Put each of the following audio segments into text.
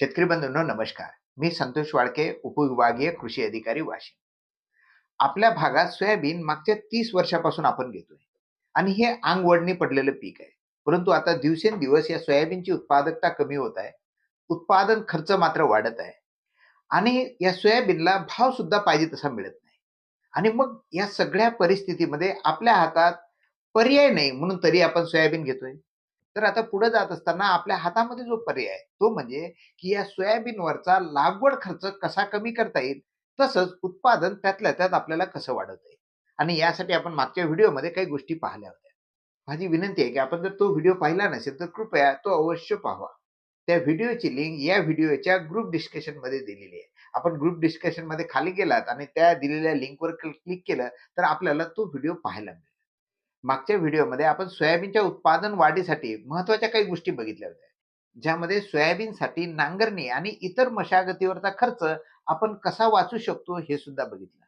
शेतकरी बंधूंनो नमस्कार. मी संतोष वाडके उपविभागीय कृषी अधिकारी वाशिम. आपल्या भागात सोयाबीन मागच्या तीस वर्षापासून आपण घेतोय. आणि हे आंगवडणी पडलेलं पीक आहे. परंतु आता दिवसेंदिवस या सोयाबीनची उत्पादकता कमी होत आहे. उत्पादन खर्च मात्र वाढत आहे. आणि या सोयाबीनला भाव सुद्धा पाहिजे तसा मिळत नाही. आणि मग या सगळ्या परिस्थितीमध्ये आपल्या हातात पर्याय नाही म्हणून तरी आपण सोयाबीन घेतोय. तर आता पुढे जात असताना आपल्या हातामध्ये जो पर्याय तो म्हणजे की या सोयाबीनवरचा लागवड खर्च कसा कमी करता येईल तसंच उत्पादन त्यातल्या त्यात आपल्याला कसं वाढवता येईल? आणि यासाठी आपण मागच्या व्हिडिओमध्ये काही गोष्टी पाहिल्या होत्या. माझी विनंती आहे की आपण जर तो व्हिडिओ पाहिला नसेल तर कृपया तो अवश्य पाहावा त्या व्हिडिओची लिंक या व्हिडिओच्या ग्रुप डिस्कशनमध्ये दिलेली आहे. आपण ग्रुप डिस्कशनमध्ये खाली गेलात आणि त्या दिलेल्या लिंकवर क्लिक केलं तर आपल्याला तो व्हिडिओ पाहायला मिळेल. मागच्या व्हिडिओमध्ये आपण सोयाबीनच्या उत्पादन वाढीसाठी महत्त्वाच्या काही गोष्टी बघितल्या होत्या. ज्यामध्ये सोयाबीनसाठी नांगरणी आणि इतर मशागतीवरचा खर्च आपण कसा वाचू शकतो हे सुद्धा बघितलं.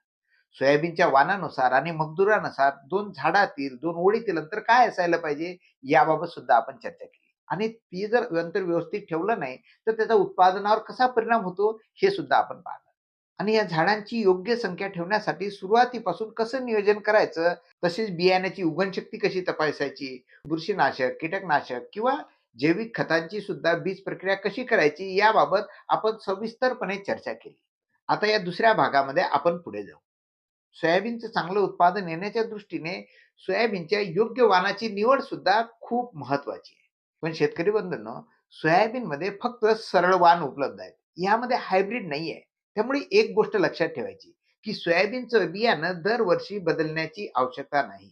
सोयाबीनच्या वानानुसार आणि मजदुरानुसार दोन झाडातील दोन ओळीतील अंतर काय असायला पाहिजे याबाबत सुद्धा आपण चर्चा केली. आणि ती जर अंतर व्यवस्थित ठेवलं नाही तर त्याचा उत्पादनावर कसा परिणाम होतो हे सुद्धा आपण पाहतो आणि या झाडांची योग्य संख्या ठेवण्यासाठी सुरुवातीपासून कसं नियोजन करायचं? तसेच बियाण्याची उगणशक्ती कशी तपासायची? बुरशीनाशक कीटकनाशक किंवा जैविक खतांची सुद्धा बीज प्रक्रिया कशी करायची? याबाबत आपण सविस्तरपणे चर्चा केली. आता या दुसऱ्या भागामध्ये आपण पुढे जाऊ. सोयाबीनचं चांगलं उत्पादन येण्याच्या दृष्टीने सोयाबीनच्या योग्य वाणाची निवड सुद्धा खूप महत्वाची आहे. पण शेतकरी बंधूंनो सोयाबीनमध्ये फक्त सरळ वाण उपलब्ध आहेत. यामध्ये हायब्रिड नाही आहे त्यामुळे एक गोष्ट लक्षात ठेवायची की सोयाबीनचं बियाणं दरवर्षी बदलण्याची आवश्यकता नाही.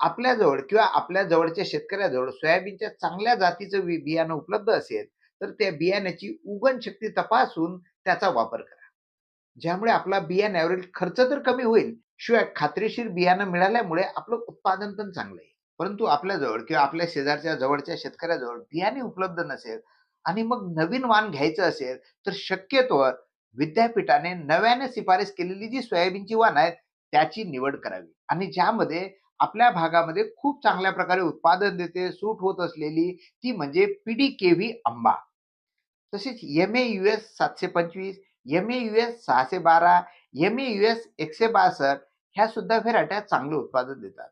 आपल्याजवळ किंवा आपल्या जवळच्या शेतकऱ्याजवळ सोयाबीनच्या चांगल्या जातीचं बियाणं उपलब्ध असेल तर त्या बियाण्याची उगण शक्ती तपासून त्याचा वापर करा. ज्यामुळे आपला बियाण्यावरील खर्च तर कमी होईल शिवाय खात्रीशीर बियाणं मिळाल्यामुळे आपलं उत्पादन पण चांगलं आहे परंतु आपल्याजवळ किंवा आपल्या शेजारच्या जवळच्या शेतकऱ्याजवळ बियाणे उपलब्ध नसेल आणि मग नवीन वाण घ्यायचं असेल तर शक्यतोवर विद्यापीठाने नव्याने शिफारस केलेली जी सोयाबीनची वाण आहेत त्याची निवड करावी. आणि ज्यामध्ये आपल्या भागामध्ये खूप चांगल्या प्रकारे उत्पादन देते सूट होत असलेली ती म्हणजे पीडी केव्ही आंबा. तसेच एम ए यू एस सातशे पंचवीस एम ए यू एस सहाशे बारा एम ए यू एस एकशे बासष्ट ह्या सुद्धा व्हेरायट्या चांगले उत्पादन देतात.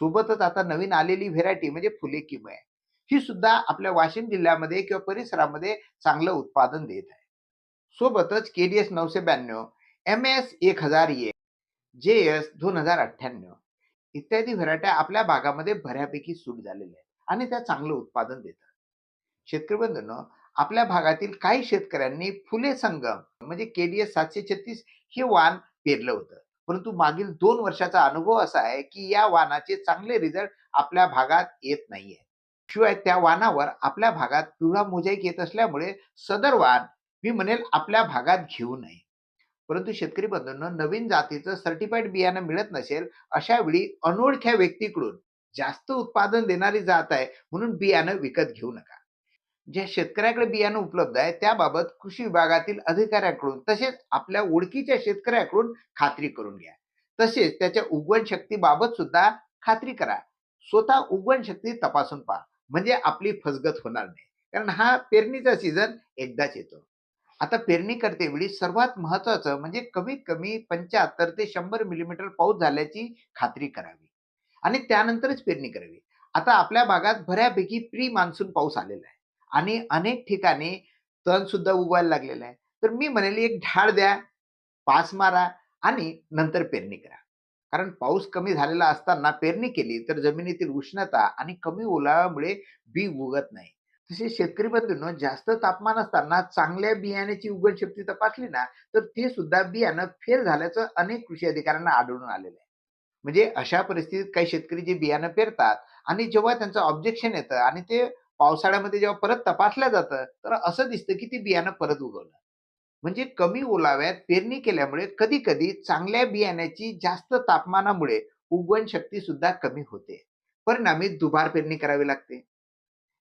सोबतच आता नवीन आलेली व्हेरायटी म्हणजे फुले किमय. ही सुद्धा आपल्या वाशिम जिल्ह्यामध्ये किंवा परिसरामध्ये चांगलं उत्पादन देत आहे. सोबतच के डी एस नऊशे ब्याण्णव एम एस एक हजार एक जे एस दोन हजार अठ्ठ्याण्णव इत्यादी व्हरायट्या आपल्या भागामध्ये बऱ्यापैकी सूट झालेल्या आहेत आणि त्या चांगलं उत्पादन देतात. शेतकरी बंधूंनो आपल्या भागातील काही शेतकऱ्यांनी फुले संगम म्हणजे केडीएस सातशे छत्तीस हे वाण पेरलं होतं. परंतु मागील दोन वर्षाचा अनुभव असा आहे की या वाणाचे चांगले रिझल्ट आपल्या भागात येत नाहीये. शिवाय त्या वाणावर आपल्या भागात पिवळा मोजाईक येत असल्यामुळे सदर वाण मी म्हणेल आपल्या भागात घेऊ नये. परंतु शेतकरी बंधूंना नवीन जातीचं सर्टिफाईड बियाणं मिळत नसेल अशा वेळी अनोळख्या व्यक्तीकडून जास्त उत्पादन देणारी जात आहे म्हणून बियाणं विकत घेऊ नका. ज्या शेतकऱ्याकडे बियाणं उपलब्ध आहे त्याबाबत कृषी विभागातील अधिकाऱ्याकडून तसेच आपल्या ओळखीच्या शेतकऱ्याकडून खात्री करून घ्या. तसेच त्याच्या उगवण शक्तीबाबत सुद्धा खात्री करा. स्वतः उगवण शक्ती तपासून पहा. म्हणजे आपली फसगत होणार नाही. कारण हा पेरणीचा सीझन एकदाच येतो. आता पेरणी करते वेळी सर्वात महत्वाचं म्हणजे कमीत कमी पंच्याहत्तर ते शंभर मिलीमीटर पाऊस झाल्याची खात्री करावी आणि त्यानंतरच पेरणी करावी. आता आपल्या भागात बऱ्यापैकी प्री मान्सून पाऊस आलेला आहे आणि अनेक ठिकाणी तण सुद्धा उगवायला लागलेलं आहे. तर मी म्हणेल एक ढाळ द्या पास मारा आणि नंतर पेरणी करा. कारण पाऊस कमी झालेला असताना पेरणी केली तर जमिनीतील उष्णता आणि कमी ओलाव्यामुळे बी उगत नाही. तसे शेतकरी बंधूंनो जास्त तापमान असताना चांगल्या बियाण्याची उगण शक्ती तपासली ना तर ते सुद्धा बियाणं फेल झाल्याचं अनेक कृषी अधिकाऱ्यांना आढळून आलेलं आहे. म्हणजे अशा परिस्थितीत काही शेतकरी जे बियाणं पेरतात आणि जेव्हा त्यांचं ऑब्जेक्शन येतं आणि ते पावसाळ्यामध्ये जेव्हा परत तपासलं जातं तर असं दिसतं की ते बियाणं परत उगवलं. म्हणजे कमी ओलाव्यात पेरणी केल्यामुळे कधी कधी चांगल्या बियाण्याची जास्त तापमानामुळे उगवण शक्ती सुद्धा कमी होते. परिणामी दुबार पेरणी करावी लागते.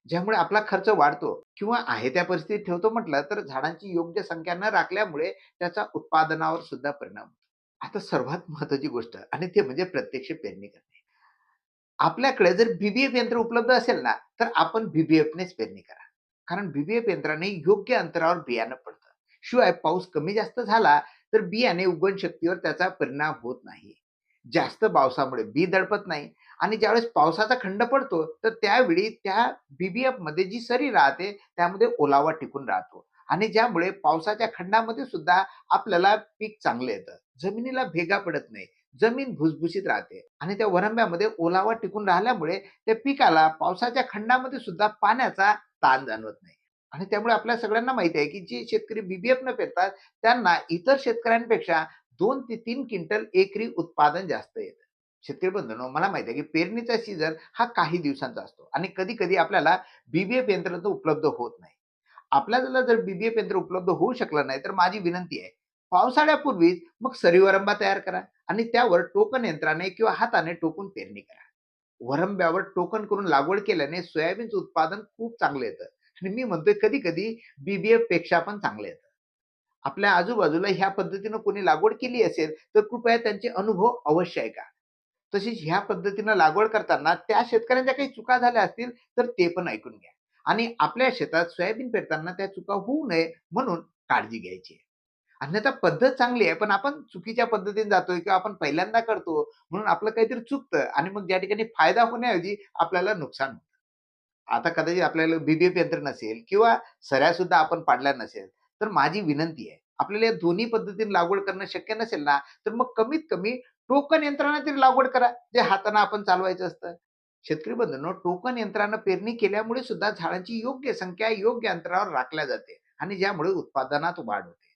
ज्यामुळे आपला खर्च वाढतो किंवा आहे त्या परिस्थितीत ठेवतो म्हटलं तर झाडांची योग्य संख्या न राखल्यामुळे त्याचा उत्पादनावर सुद्धा परिणाम होतो. आता सर्वात महत्वाची गोष्ट आणि ते म्हणजे प्रत्यक्ष पेरणी करणे. आपल्याकडे जर बीबीएफ यंत्र उपलब्ध असेल ना तर आपण बीबीएफनेच पेरणी करा. कारण बीबीएफ यंत्राने योग्य अंतरावर बियाणं पडतं. शिवाय पाऊस कमी जास्त झाला तर बियाणे उगवण शक्तीवर त्याचा परिणाम होत नाही. जास्त पावसामुळे. बी दडपत नाही. आणि ज्यावेळेस पावसाचा खंड पडतो तर त्यावेळी त्या बीबीएफमध्ये जी सरी राहते त्यामध्ये ओलावा टिकून राहतो. आणि ज्यामुळे पावसाच्या खंडामध्ये सुद्धा आपल्याला पीक चांगलं येतं. जमिनीला भेगा पडत नाही. जमीन भुसभुशीत राहते. आणि त्या वरंब्यामध्ये ओलावा टिकून राहिल्यामुळे त्या पिकाला पावसाच्या खंडामध्ये सुद्धा पाण्याचा ताण जाणवत नाही. आणि त्यामुळे आपल्या सगळ्यांना माहिती आहे की जे शेतकरी बीबीएफ न पेरतात त्यांना इतर शेतकऱ्यांपेक्षा दोन ते तीन क्विंटल एकरी उत्पादन जास्त येतं. शेतकरी बंधूंनो मला माहिती आहे की पेरणीचा सीझन हा काही दिवसांचा असतो आणि कधी कधी आपल्याला बीबीएफ यंत्र उपलब्ध होत नाही. आपल्याला जर बीबीएफ यंत्र उपलब्ध होऊ शकलं नाही तर माझी विनंती आहे पावसाळ्यापूर्वीच मग सरीवरंबा तयार करा आणि त्यावर टोकन यंत्राने किंवा हाताने टोकून पेरणी करा. वरंब्यावर टोकन करून लागवड केल्याने सोयाबीनचं उत्पादन खूप चांगलं येतं. आणि मी म्हणतोय कधी कधी बीबीएफपेक्षा पण चांगलं येतं. आपल्या आजूबाजूला ह्या पद्धतीनं कोणी लागवड केली असेल तर कृपया त्यांचे अनुभव अवश्य ऐका. तसेच ह्या पद्धतीनं लागवड करताना त्या शेतकऱ्यांच्या काही चुका झाल्या असतील तर ते पण ऐकून घ्या. आणि आपल्या शेतात सोयाबीन पेरताना त्या चुका होऊ नये म्हणून काळजी घ्यायची. आहे अन्यथा पद्धत चांगली आहे पण आपण चुकीच्या पद्धतीने जातोय किंवा आपण पहिल्यांदा करतो म्हणून आपलं काहीतरी चुकतं आणि मग ज्या ठिकाणी फायदा होण्याऐवजी आपल्याला नुकसान होतं. आता कदाचित आपल्याला बीबीएफ यंत्र नसेल किंवा सऱ्या सुद्धा आपण पाडल्या नसेल तर माझी विनंती आहे. आपल्याला या दोन्ही पद्धतीने लागवड करणं शक्य नसेल ना तर मग कमीत कमी टोकन यंत्रणा तरी लागवड करा जे हाताने आपण चालवायचं असतं. शेतकरी बंधूंनो टोकन यंत्रानं पेरणी केल्यामुळे सुद्धा झाडांची योग्य संख्या योग्य अंतरावर राखल्या जाते आणि ज्यामुळे उत्पादनात वाढ होते.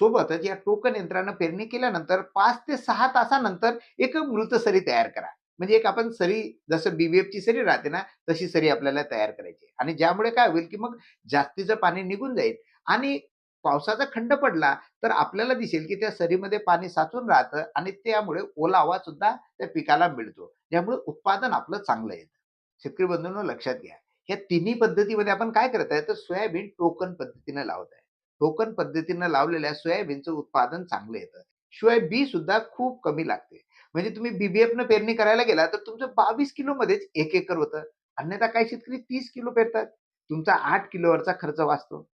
सोबतच या टोकन यंत्रानं पेरणी केल्यानंतर पाच ते सहा तासानंतर एक मृत सरी तयार करा. म्हणजे एक आपण सरी जसं बीबीएफची ची सरी राहते ना तशी सरी आपल्याला तयार करायची आणि ज्यामुळे काय होईल की मग जास्तीचं पाणी निघून जाईल आणि पावसाचा खंड पडला तर आपल्याला दिसेल की त्या सरीमध्ये पाणी साचून राहतं आणि त्यामुळे ओलावा सुद्धा त्या पिकाला मिळतो. ज्यामुळे उत्पादन आपलं चांगलं येतं. शेतकरी बंधूंनो लक्षात घ्या. या तिन्ही पद्धतीमध्ये आपण काय करत आहे तर सोयाबीन टोकन पद्धतीने लावत आहे. टोकन पद्धतीनं लावलेल्या सोयाबीनचं उत्पादन चांगलं येतं. शिवाय बी सुद्धा खूप कमी लागते. म्हणजे तुम्ही बीबीएफ न पेरणी करायला गेला तर तुमचं बावीस किलो मध्येच एक एकर होतं. अन्यथा काही शेतकरी तीस किलो पेरतात? तुमचा आठ किलोवरचा खर्च वाचतो.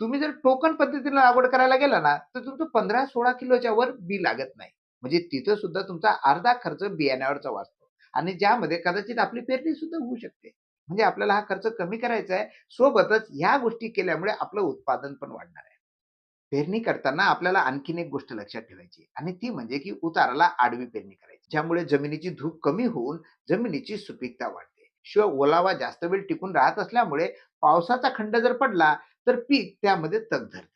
तुम्ही जर टोकन पद्धतीने लागवड करायला गेला ना तर तुमचं पंधरा सोळा किलोच्या वर बी लागत नाही. म्हणजे तिथं सुद्धा तुमचा अर्धा खर्च बियाण्यावरचा वाचतो. आणि ज्यामध्ये कदाचित आपली पेरणी सुद्धा होऊ शकते. म्हणजे आपल्याला हा खर्च कमी करायचा आहे. सोबतच ह्या गोष्टी केल्यामुळे आपलं उत्पादन पण वाढणार आहे. पेरणी करताना आपल्याला आणखीन एक गोष्ट लक्षात ठेवायची आणि ती म्हणजे की उताराला आडवी पेरणी करायची. ज्यामुळे जमिनीची धूप कमी होऊन जमिनीची सुपीकता वाढते. शिवाय ओलावा जास्त वेळ टिकून राहत असल्यामुळे पावसाचा खंड जर पडला तर पीक त्यामध्ये तग धरतं.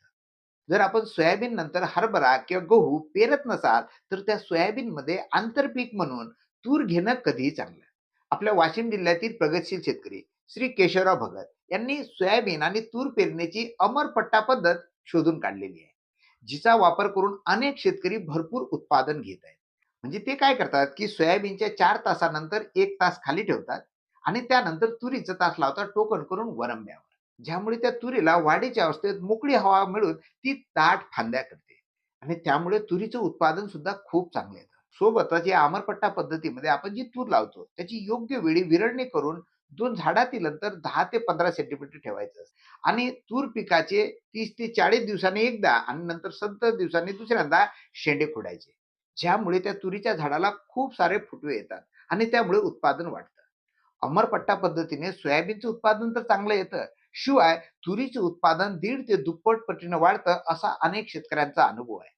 जर आपण सोयाबीन नंतर हरभरा किंवा गहू पेरत नसाल तर त्या सोयाबीनमध्ये आंतरपीक म्हणून तूर घेणं कधीही चांगलं. आपल्या वाशिम जिल्ह्यातील प्रगतशील शेतकरी श्री केशवराव भगत यांनी सोयाबीन आणि तूर पेरण्याची अमरपट्टा पद्धत शोधून काढलेली आहे जिचा वापर करून अनेक शेतकरी भरपूर उत्पादन घेत आहेत. म्हणजे ते काय करतात की सोयाबीनच्या चार तासानंतर एक तास खाली ठेवतात आणि त्यानंतर तुरीचं तास लावतात टोकन करून वरंब्यावर. ज्यामुळे त्या तुरीला वाढीच्या अवस्थेत मोकळी हवा मिळून ती दाट फांद्या करते. आणि त्यामुळे तुरीचं उत्पादन सुद्धा खूप चांगलं येतं. सोबतच या अमरपट्टा पद्धतीमध्ये आपण जी तूर लावतो त्याची योग्य वेळी विरळणी करून दोन झाडातील अंतर दहा ते पंधरा सेंटीमीटर ठेवायचं. आणि तूर पिकाचे तीस ते चाळीस दिवसांनी एकदा आणि नंतर सत्तर दिवसांनी दुसऱ्यांदा शेंडे खोडायचे. ज्यामुळे त्या तुरीच्या झाडाला खूप सारे फुटवे येतात आणि त्यामुळे उत्पादन वाढतं. अमरपट्टा पद्धतीने सोयाबीनचं उत्पादन तर चांगलं येतं शिवाय तुरीचं उत्पादन दीड ते दुप्पट पटीनं वाढतं असा अनेक शेतकऱ्यांचा अनुभव आहे.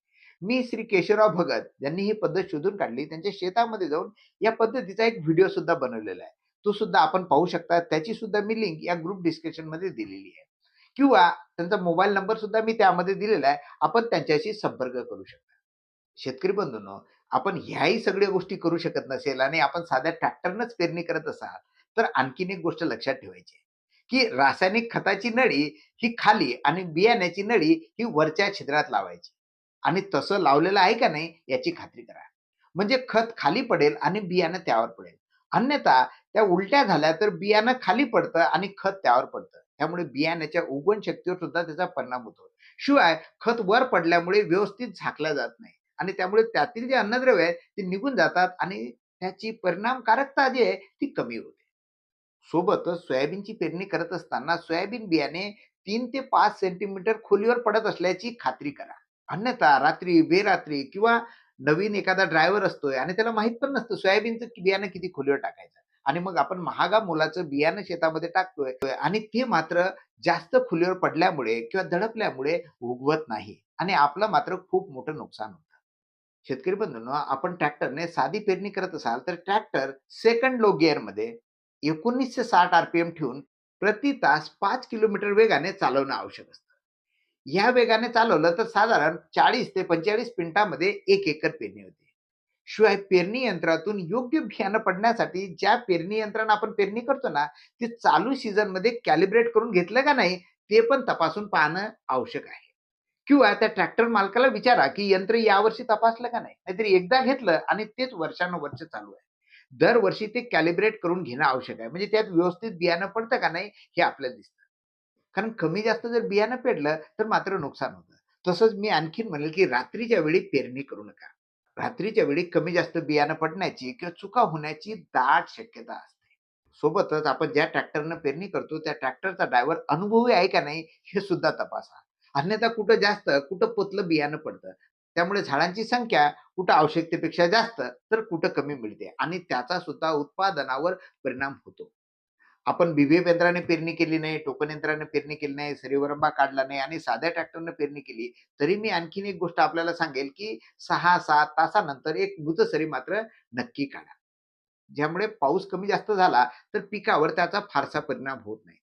मी श्री केशवराव भगत यांनी ही पद्धत शोधून काढली. त्यांच्या शेतामध्ये जाऊन या पद्धतीचा एक व्हिडिओ सुद्धा बनवलेला आहे. तो सुद्धा आपण पाहू शकता. त्याची सुद्धा मी लिंक या ग्रुप डिस्कशनमध्ये दिलेली आहे. किंवा त्यांचा मोबाईल नंबर सुद्धा मी त्यामध्ये दिलेला आहे. आपण त्यांच्याशी संपर्क करू शकता. शेतकरी बंधूंनो आपण ह्याही सगळ्या गोष्टी करू शकत नसेल आणि आपण साध्या ट्रॅक्टरनंच पेरणी करत असाल तर आणखीन एक गोष्ट लक्षात ठेवायची आहे, की रासायनिक खताची नळी ही खाली आणि बियाण्याची नळी ही वरच्या छिद्रात लावायची. आणि तसं लावलेलं आहे का नाही याची खात्री करा. म्हणजे खत खाली पडेल आणि बियाणं त्यावर पडेल. अन्यथा त्या उलट्या झाल्या तर बियाणं खाली पडतं आणि खत त्यावर पडतं. त्यामुळे बियाण्याच्या उगवण शक्तीवर सुद्धा त्याचा परिणाम होतो. शिवाय खत वर पडल्यामुळे व्यवस्थित झाकलं जात नाही. आणि त्यामुळे त्यातील जे अन्नद्रव्य आहे ते निघून जातात आणि त्याची परिणामकारकता जी आहे ती कमी होते. सोबतच सोयाबीनची पेरणी करत असताना सोयाबीन बियाणे तीन ते पाच सेंटीमीटर खोलीवर पडत असल्याची खात्री करा. अन्यथा रात्री बेरात्री किंवा नवीन एखादा ड्रायव्हर असतोय आणि त्याला माहीत पण नसतं सोयाबीनचं बियाणं किती खोलीवर टाकायचं. आणि मग आपण महागा मुलाचं बियाणं शेतामध्ये टाकतोय आणि ते मात्र जास्त खोलीवर पडल्यामुळे किंवा दडपल्यामुळे उगवत नाही आणि आपलं मात्र खूप मोठं नुकसान होतं. शेतकरी बंधूंनो आपण ट्रॅक्टरने साधी पेरणी करत असाल तर ट्रॅक्टर सेकंड लो गिअरमध्ये एकोणीसशे साठ आरपीएम ठेवून प्रति तास पाच किलोमीटर वेगाने चालवणं आवश्यक असतं. या वेगाने चालवलं तर साधारण चाळीस ते पंचेचाळीस मिनिटांमध्ये एक एकर पेरणी होते. शिवाय पेरणी यंत्रातून योग्य बियाणं पडण्यासाठी ज्या पेरणी यंत्रानं आपण पेरणी करतो ना ते चालू सीझनमध्ये कॅलिब्रेट करून घेतलं का नाही ते पण तपासून पाहणं आवश्यक आहे. किंवा त्या ट्रॅक्टर मालकाला विचारा की यंत्र यावर्षी तपासलं का नाही? नाहीतर एकदा घेतलं आणि तेच वर्षानुवर्ष चालू आहे. दरवर्षी ते कॅलिब्रेट करून घेणं आवश्यक आहे. म्हणजे त्यात व्यवस्थित बियाणं पडतं का नाही हे आपल्याला दिसतं. कारण कमी जास्त जर बियाणं पेरलं तर मात्र नुकसान होतं. तसंच मी आणखीन म्हणेल की रात्रीच्या वेळी पेरणी करू नका. रात्रीच्या वेळी कमी जास्त बियाणं पडण्याची किंवा चुका होण्याची दाट शक्यता असते. सोबतच आपण ज्या ट्रॅक्टरनं पेरणी करतो त्या ट्रॅक्टरचा ड्रायव्हर अनुभवी आहे का नाही हे सुद्धा तपासा. अन्यथा कुठं जास्त कुठं पोतलं बियाणं पडतं. त्यामुळे झाडांची संख्या कुठं आवश्यकतेपेक्षा जास्त तर कुठं कमी मिळते. आणि त्याचा सुद्धा उत्पादनावर परिणाम होतो. आपण बीबीएफ यंत्राने पेरणी केली नाही टोकन यंत्राने पेरणी केली नाही सरीवरंबा काढला नाही आणि साध्या ट्रॅक्टरने पेरणी केली तरी मी आणखीन एक गोष्ट आपल्याला सांगेल की सहा सात तासानंतर एक मृतसरी मात्र नक्की काढा. ज्यामुळे पाऊस कमी जास्त झाला तर पिकावर त्याचा फारसा परिणाम होत नाही.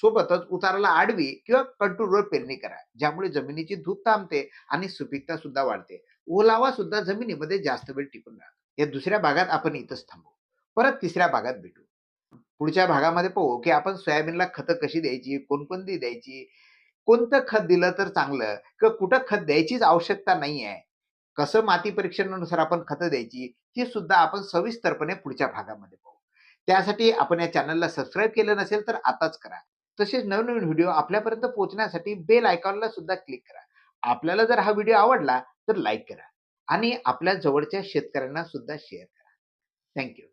सोबतच उताराला आडवी किंवा कंटूरवर पेरणी करा ज्यामुळे जमिनीची धूप थांबते आणि सुपीकता सुद्धा वाढते. ओलावा सुद्धा जमिनीमध्ये जास्त वेळ टिकून राहतो. या दुसऱ्या भागात आपण इथंच थांबू. परत तिसऱ्या भागात भेटू. पुढच्या भागामध्ये पाहू की आपण सोयाबीनला खतं कशी द्यायची कोणकोणती द्यायची कोणतं खत दिलं तर चांगलं किंवा कुठं खत द्यायचीच आवश्यकता नाही आहे कसं माती परीक्षणानुसार आपण खतं द्यायची ती सुद्धा आपण सविस्तरपणे पुढच्या भागामध्ये पाहू. त्यासाठी आपण या चॅनलला सबस्क्राईब केलं नसेल तर आताच करा. तसेच नवनवीन व्हिडिओ आपल्यापर्यंत पोहोचण्यासाठी बेल आयकॉनला सुद्धा क्लिक करा. आपल्याला जर हा व्हिडिओ आवडला तर लाईक करा आणि आपल्या जवळच्या शेतकऱ्यांना सुद्धा शेअर करा. थँक्यू